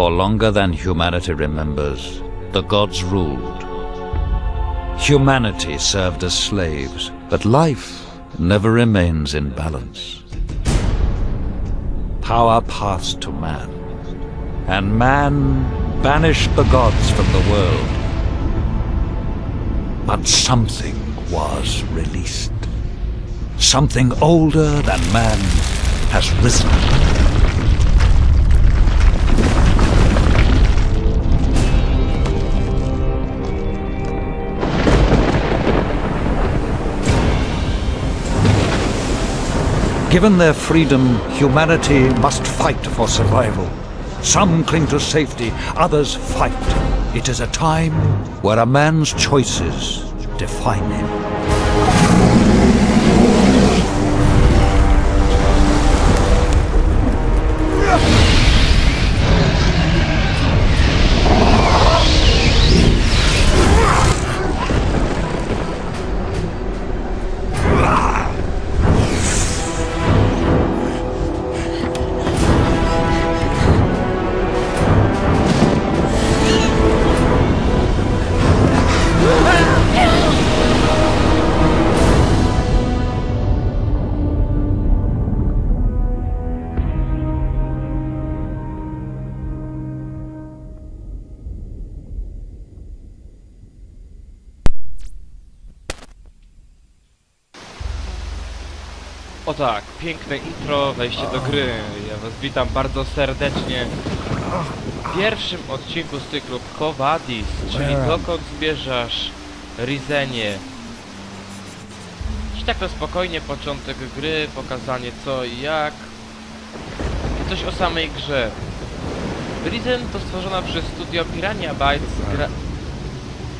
For longer than humanity remembers, the gods ruled. Humanity served as slaves, but life never remains in balance. Power passed to man, and man banished the gods from the world. But something was released. Something older than man has risen. Given their freedom, humanity must fight for survival. Some cling to safety, others fight. It is a time where a man's choices define him. Tak, piękne intro, wejście do gry. Ja was witam bardzo serdecznie w pierwszym odcinku z cyklu Cowadis, czyli dokąd zmierzasz Rizenie. I tak na spokojnie początek gry, pokazanie co i jak. I coś o samej grze. Risen to stworzona przez studio Piranha Bytes gra,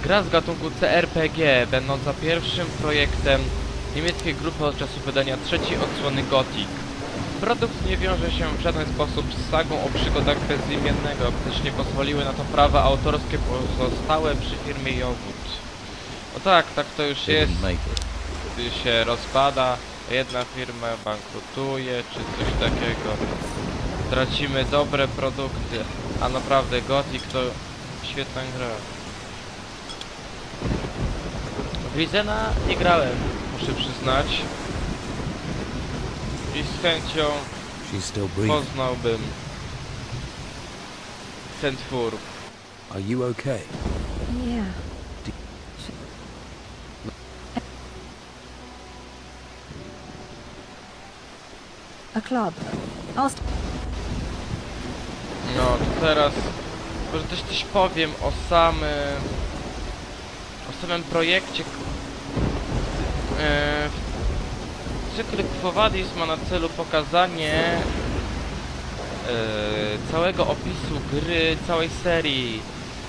gra z gatunku CRPG, będąca pierwszym projektem niemieckiej grupy od czasu wydania trzeciej odsłony Gothic. Produkt nie wiąże się w żaden sposób z sagą o przygodach bezimiennego, gdyż nie pozwoliły na to prawa autorskie pozostałe przy firmie Jowód. O tak, tak to już jest, gdy się rozpada, jedna firma bankrutuje, czy coś takiego. Tracimy dobre produkty, a naprawdę Gothic to świetna gra. W Rizena nie grałem, muszę przyznać. I z chęcią poznałbym ten twór. Are you okay? Yeah. A club. I'll No, to teraz może też coś powiem o samym o samym projekcie. E, cykl Quo Vadis ma na celu pokazanie e, całego opisu gry, całej serii.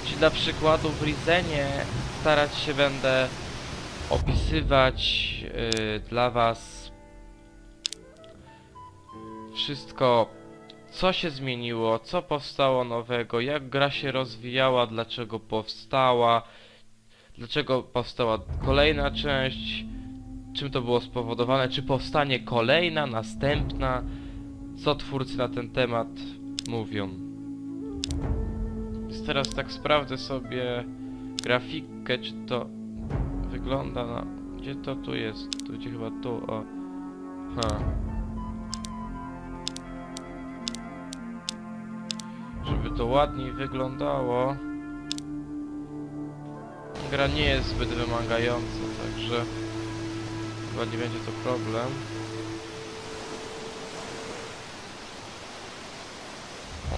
Czyli dla przykładu w Rizenie starać się będę opisywać e, dla was wszystko co się zmieniło, co powstało nowego, jak gra się rozwijała, dlaczego powstała, dlaczego powstała kolejna część, czym to było spowodowane, czy powstanie kolejna, następna, co twórcy na ten temat mówią. Więc teraz tak sprawdzę sobie grafikę, czy to wygląda na... Gdzie to tu jest? Tu gdzie chyba tu, o. Ha. żeby to ładniej wyglądało. Gra nie jest zbyt wymagająca, także chyba nie będzie to problem. O,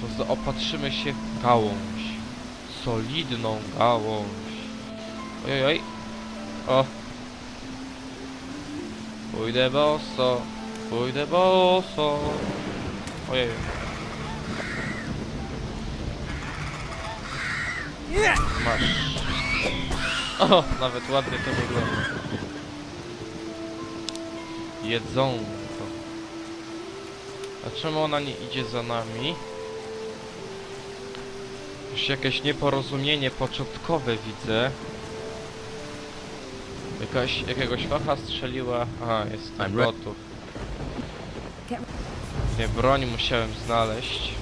to zaopatrzymy się w gałąź. Solidną gałąź. Ojej, oj. O. Pójdę boso. Pójdę boso. Ojej. Masz. O, nawet ładnie to wygląda. Jedzą A czemu ona nie idzie za nami? Już jakieś nieporozumienie początkowe widzę. Jakaś, jakiegoś facha strzeliła... Aha, jest gotów. Nie, broń musiałem znaleźć.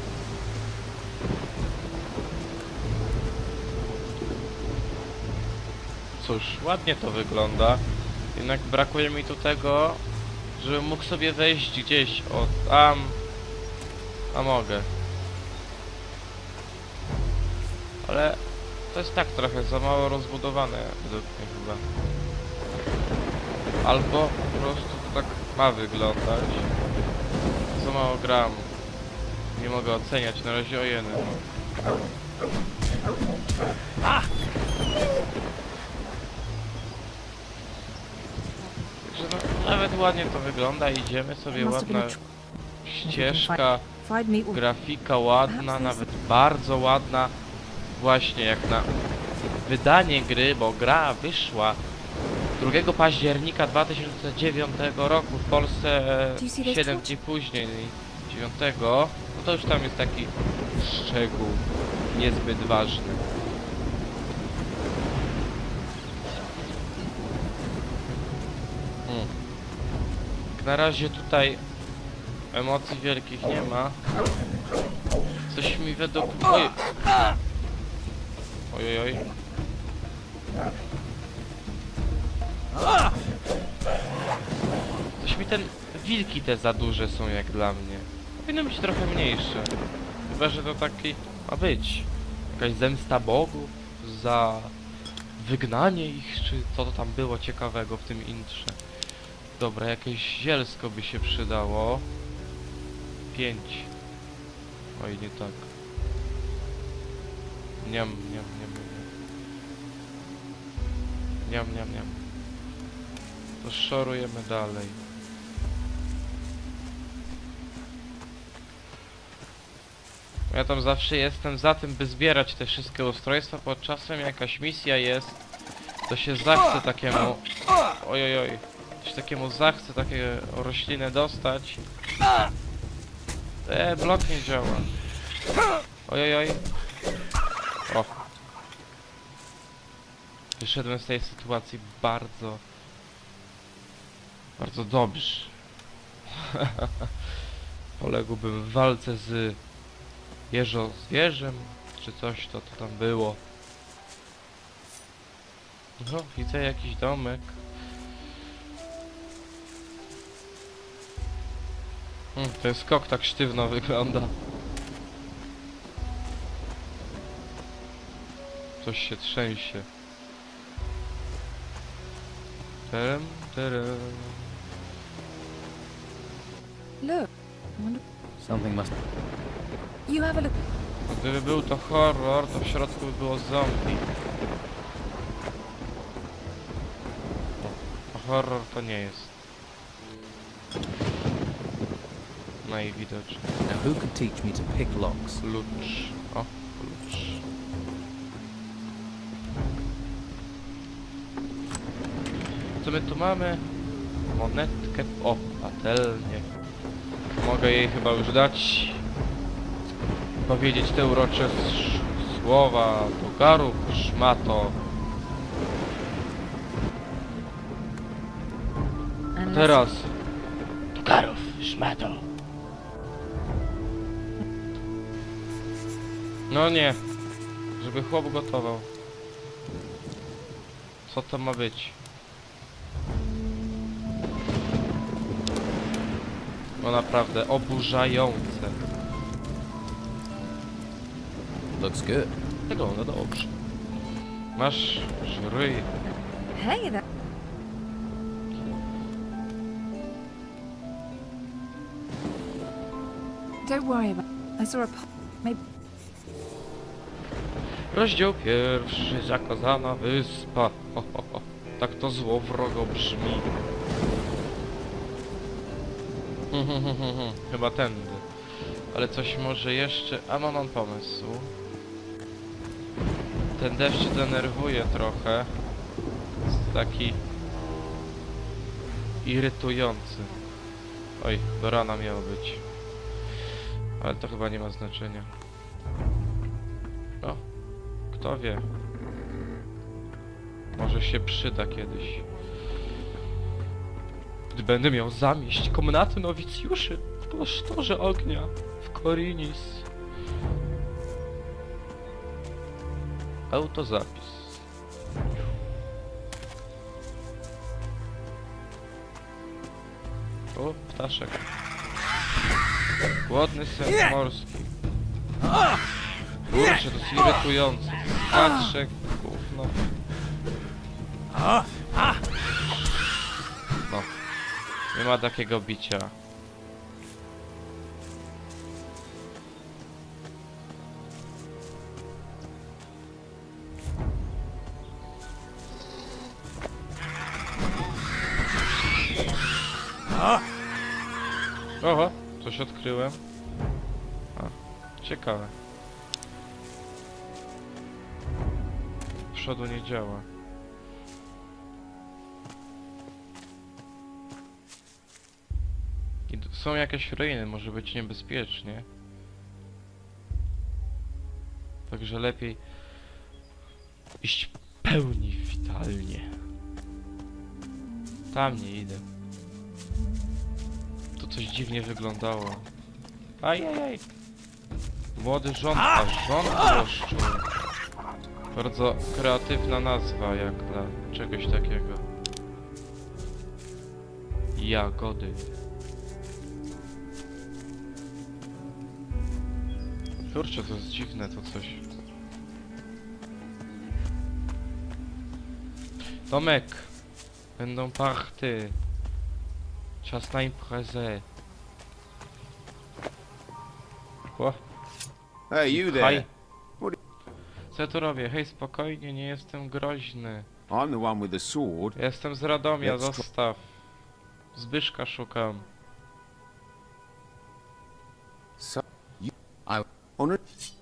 Cóż, ładnie to wygląda. Jednak brakuje mi tu tego, żebym mógł sobie wejść gdzieś o tam. A mogę. Ale to jest tak trochę za mało rozbudowane według mnie chyba. Albo po prostu to tak ma wyglądać. Za mało gram. Nie mogę oceniać na razie o. Także no, nawet ładnie to wygląda, idziemy sobie ładna ścieżka, grafika ładna, nawet bardzo ładna. Właśnie jak na wydanie gry, bo gra wyszła 2 października 2009 roku w Polsce Do you see this 7 torch? dni później, 9, no to już tam jest taki szczegół niezbyt ważny. Hmm. Jak na razie tutaj emocji wielkich nie ma. Coś mi według... Oj. Oj. Coś mi ten... Wilki te za duże są jak dla mnie. Powinny być trochę mniejsze. Chyba, że to taki ma być. Jakaś zemsta bogów za wygnanie ich, czy co to tam było ciekawego w tym intrze. Dobra, jakieś zielsko by się przydało. Pięć. Oj, nie tak. Niam, niam, niam, niam. Niam, niam, niam. To szorujemy dalej. Ja tam zawsze jestem za tym, by zbierać te wszystkie ustrojstwa, bo czasem jakaś misja jest, to się zachce takiemu... Oj, oj, Coś takiemu zachce takie rośliny dostać. E, blok nie działa. Oj, oj, oj. O. Wyszedłem z tej sytuacji bardzo... Bardzo dobrze. Poległbym w walce z jeżo zwierzem, czy coś to, to tam było. No, widzę jakiś domek. Hmm, ten skok tak sztywno wygląda. Coś się trzęsie. Terem, terem. look. Something must. You have a look. Gdyby był to horror, to w środku by było zombie. A horror to nie jest. Najwidoczniej. Now, who could teach me to pick locks? Klucz. O, klucz. Co my tu mamy? Monetkę. O, patelnię. Mogę jej chyba już dać. Powiedzieć te urocze słowa. Tokaru, szmato. Teraz. Tokarów, szmato. No nie. Żeby chłop gotował. Co to ma być? No naprawdę oburzające. Looks good. Wygląda dobrze. Masz żryj. Hey, that. Don't worry about. I saw a. Maybe. Rozdział pierwszy. Zakazana wyspa. Ho, ho, ho. Tak to złowrogo brzmi. Chyba tędy. Ale coś może jeszcze... A mam, mam pomysł. Ten deszcz denerwuje trochę. Jest taki... Irytujący. Oj, do rana miało być. Ale to chyba nie ma znaczenia. O, kto wie? Może się przyda kiedyś. Gdy będę miał zamieść komnaty nowicjuszy w klasztorze ognia w Korinis. Autozapis. O, ptaszek. Głodny sen morski. Kurczę, to jest irytujące. Ptaszek, gówno. No. Nie ma takiego bicia. Oho, coś odkryłem. A, ciekawe. Przodu nie działa. I są jakieś ruiny, może być niebezpiecznie. Także lepiej iść pełni witalnie. Tam nie idę. To coś dziwnie wyglądało. Ajajaj. Młody rządca, rządca Bardzo kreatywna nazwa jak dla czegoś takiego. Jagody. Kurczę, to jest dziwne to coś. Tomek! Będą party. Czas na imprezę. O, Hey, you there. Co ja tu robię? Hej, spokojnie, nie jestem groźny. I'm the one with the sword. Jestem z Radomia, zostaw. Zbyszka szukam. So, you, I- on it.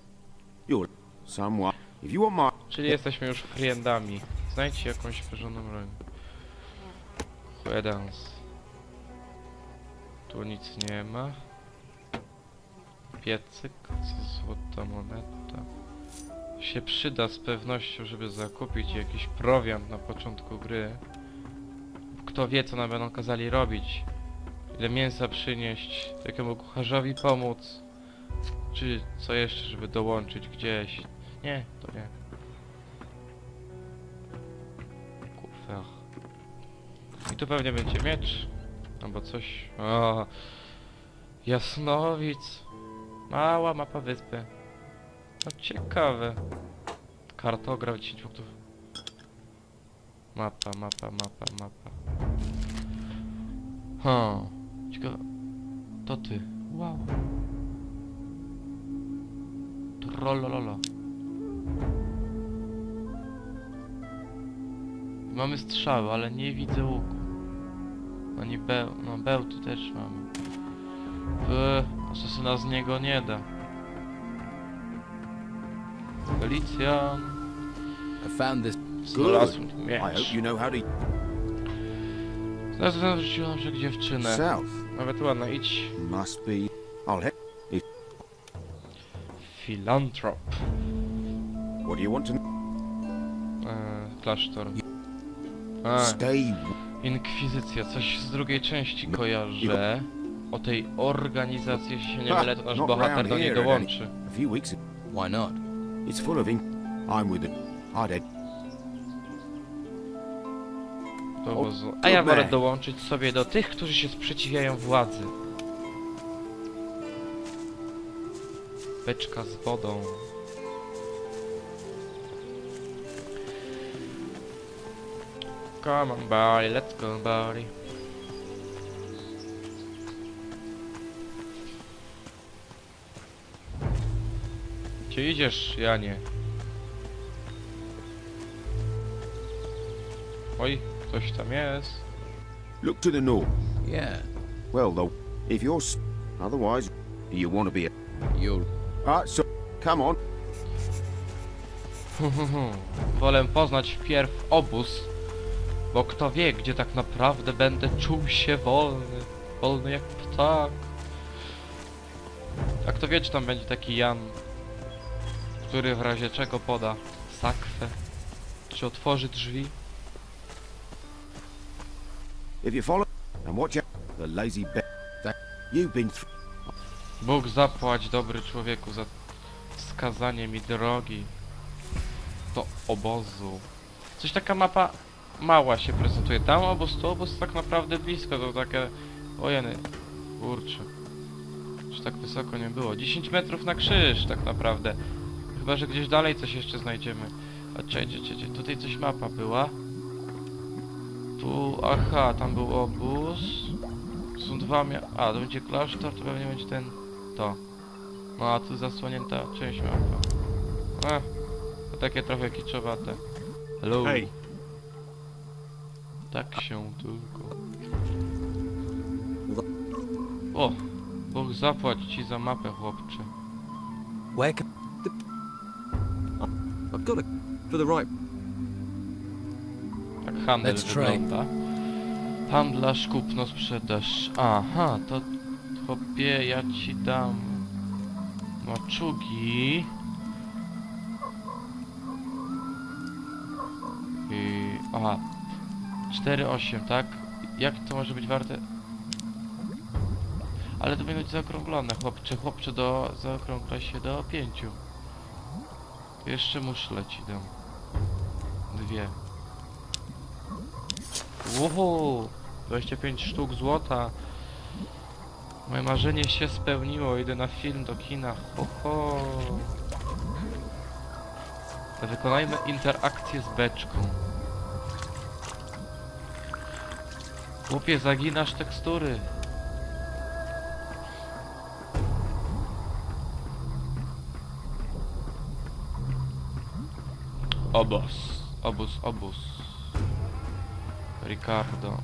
You're someone. If you want my, Czyli jesteśmy już friendami. Znajdźcie jakąś porządną broń. Huedans. Tu nic nie ma. Piecyk, złota moneta. Się przyda z pewnością, żeby zakupić jakiś prowiant na początku gry. Kto wie, co nam będą kazali robić. Ile mięsa przynieść, jakiemu kucharzowi pomóc. Czy co jeszcze, żeby dołączyć gdzieś. Nie, to nie. Kufer. I tu pewnie będzie miecz. Albo coś. O, Jasnowic. Mała mapa wyspy. No ciekawe. Kartograf 10 punktów. Mapa, mapa, mapa, mapa. Ha. Ciekawe. To ty. Wow. Trollololo. Mamy strzały, ale nie widzę łuku. Ani beł, no bełty też mamy. Eee, asesyna z niego nie da. Felicjan. I found this. Znalazłem tu I hope miecz. you know how to Znalazłem że dziewczynę. south. Nawet ładna, idź. Must be. Filantrop. What do you want to Eee, klasztor. A, stay? Inkwizycja, coś z drugiej części kojarzę. O tej organizacji, jeśli się nie mylę, to nasz bohater do niej dołączy. A few weeks. ago, Why not? It's full of ink. I'm with it. I'd had. Do O, wozu. A ja wolę dołączyć sobie do tych, którzy się sprzeciwiają władzy. Beczka z wodą. Come on, buddy, let's go, buddy. Gdzie idziesz, Janie? Oj, ktoś tam jest. Look to the north. Yeah. Well, though, if you're. Otherwise, do you want to be a. You're. Alright, so come on. Wolę poznać wpierw obóz, bo kto wie, gdzie tak naprawdę będę czuł się wolny, wolny jak ptak. A kto wie, czy tam będzie taki Jan, który w razie czego poda sakwę, czy otworzy drzwi. If you follow. And watch out. The lazy bet. You've been through. Bóg zapłać dobry człowieku za wskazanie mi drogi do obozu. Coś taka mapa mała się prezentuje. Tam obóz, tu obóz tak naprawdę blisko, to takie Ojeny. Kurczę. Czy tak wysoko nie było? 10 metrów na krzyż tak naprawdę. Chyba, że gdzieś dalej coś jeszcze znajdziemy. A czekajcie, czekajcie, tutaj coś mapa była. Tu, aha, tam był obóz. Są dwa mia... A, to będzie klasztor, to pewnie będzie ten... To. No, a tu zasłonięta część mapy. A, to takie trochę kiczowate. Hello. Hej. Tak się tylko. O! Bóg zapłać ci za mapę, chłopcze. The... I've got to... For the right... Tak handel Let's wygląda. Handlarz, kupno, sprzedaż. Aha, to chłopie, ja ci dam maczugi. I... Aha. 4,8, tak? Jak to może być warte? Ale to być zaokrąglone, chłopcze, chłopcze, do... zaokrągla się do 5. Jeszcze muszle ci dam. Dwie. Uhu, 25 sztuk złota. Moje marzenie się spełniło, idę na film do kina. Ho, ho. Wykonajmy interakcję z beczką. Chłopie, zaginasz tekstury. Obóz, obóz, obóz. Ricardo.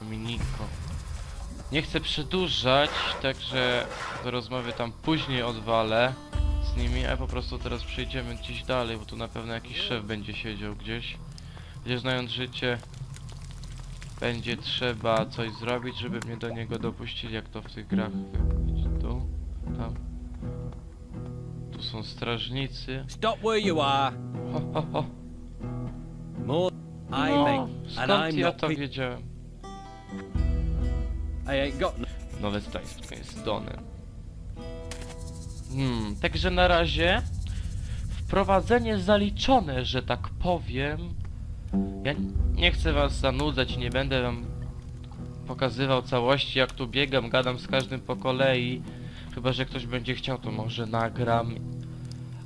Dominico. Nie chcę przedłużać, także do rozmowy tam później odwalę z nimi, a po prostu teraz przejdziemy gdzieś dalej, bo tu na pewno jakiś szef będzie siedział gdzieś. Gdzie znając życie, będzie trzeba coś zrobić, żeby mnie do niego dopuścili, jak to w tych grach. Tu, tam. Tu są strażnicy. Stop where you are. Ho, ho, ho. More... I No, skąd ja to wiedziałem? I ain't got... no- Nowe spotkanie z Donem. Hmm, także na razie wprowadzenie zaliczone, że tak powiem. Ja nie chcę was zanudzać i nie będę wam pokazywał całości, jak tu biegam, gadam z każdym po kolei. Chyba, że ktoś będzie chciał, to może nagram.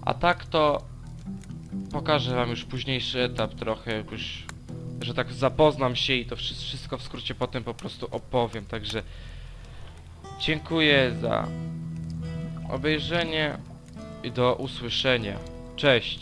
A tak to pokażę wam już późniejszy etap trochę, już, że tak zapoznam się i to wszy- wszystko w skrócie potem po prostu opowiem, także Dziękuję za obejrzenie i do usłyszenia. Cześć.